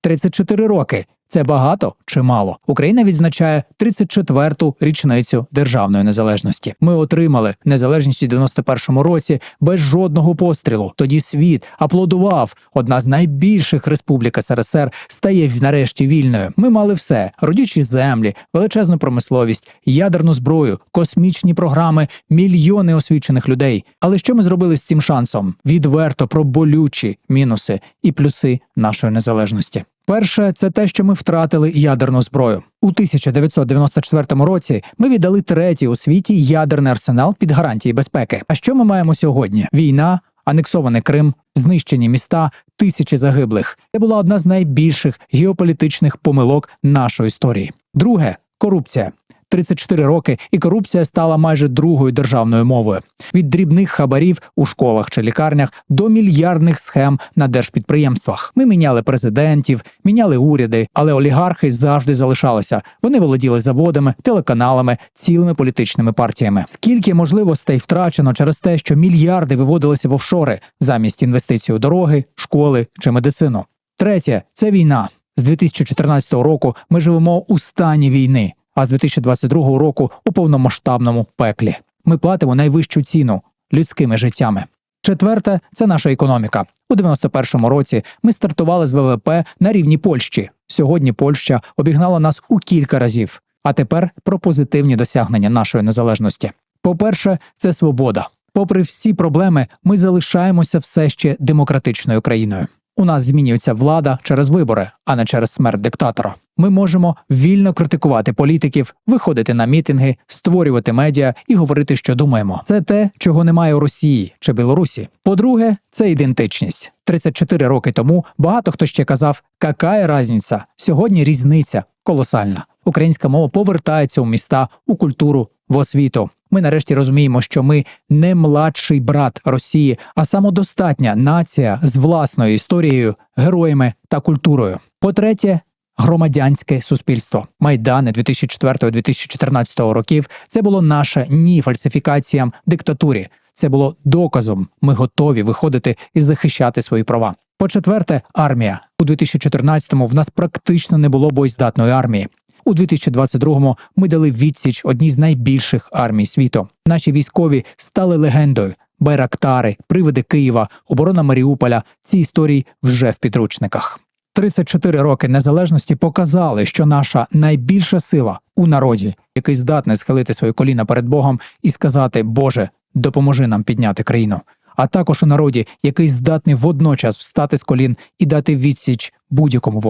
34 роки. Це багато чи мало? Україна відзначає 34-ту річницю державної незалежності. Ми отримали незалежність у 91-му році без жодного пострілу. Тоді світ аплодував. Одна з найбільших республік СРСР стає нарешті вільною. Ми мали все: родючі землі, величезну промисловість, ядерну зброю, космічні програми, мільйони освічених людей. Але що ми зробили з цим шансом? Відверто про болючі мінуси і плюси нашої незалежності. Перше, це те, що ми втратили ядерну зброю. У 1994 році ми віддали третій у світі ядерний арсенал під гарантії безпеки. А що ми маємо сьогодні? Війна, анексований Крим, знищені міста, тисячі загиблих. Це була одна з найбільших геополітичних помилок нашої історії. Друге корупція. 34 роки, і корупція стала майже другою державною мовою від дрібних хабарів у школах чи лікарнях до мільярдних схем на держпідприємствах. Ми міняли президентів, міняли уряди, але олігархи завжди залишалися. Вони володіли заводами, телеканалами, цілими політичними партіями. Скільки можливостей втрачено через те, що мільярди виводилися в офшори замість інвестицій у дороги, школи чи медицину. Третє це війна. З 2014 року ми живемо у стані війни а з 2022 року у повномасштабному пеклі. Ми платимо найвищу ціну людськими життями. Четверте це наша економіка. У 91-му році ми стартували з ВВП на рівні Польщі. Сьогодні Польща обігнала нас у кілька разів. А тепер про позитивні досягнення нашої незалежності. По-перше, це свобода. Попри всі проблеми, ми залишаємося все ще демократичною країною. У нас змінюється влада через вибори, а не через смерть диктатора. Ми можемо вільно критикувати політиків, виходити на мітинги, створювати медіа і говорити, що думаємо. Це те, чого немає у Росії чи Білорусі. По-друге, це ідентичність. 34 роки тому багато хто ще казав, какая разниця? Сьогодні різниця колосальна. Українська мова повертається у міста, у культуру, в освіту. Ми нарешті розуміємо, що ми не младший брат Росії, а самодостатня нація з власною історією, героями та культурою. По-третє, громадянське суспільство. Майдани 2004-2014 років це було наше ні фальсифікаціям диктатурі. Це було доказом. Ми готові виходити і захищати свої права. По-четверте, армія у 2014-му в нас практично не було боєздатної армії. У 2022-му ми дали відсіч одній з найбільших армій світу. Наші військові стали легендою. Байрактари, привиди Києва, оборона Маріуполя. Ці історії вже в підручниках. 34 роки незалежності показали, що наша найбільша сила у народі, який здатний схилити свої коліна перед Богом і сказати Боже, допоможи нам підняти країну. А також у народі, який здатний водночас встати з колін і дати відсіч будь-якому ворогу.